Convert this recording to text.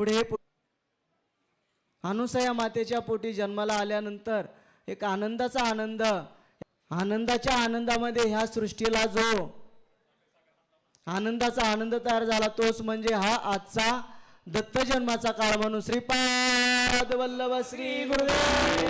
पुढे अनुसया मातेच्या पोटी जन्माला आल्यानंतर एक आनंदाचा आनंद आनंदाच्या आनंदामध्ये ह्या सृष्टीला जो आनंदाचा आनंद तयार झाला तोच म्हणजे हा आजचा दत्त जन्माचा काळ म्हणून श्रीपाद वल्लभ श्री गुरुदेव.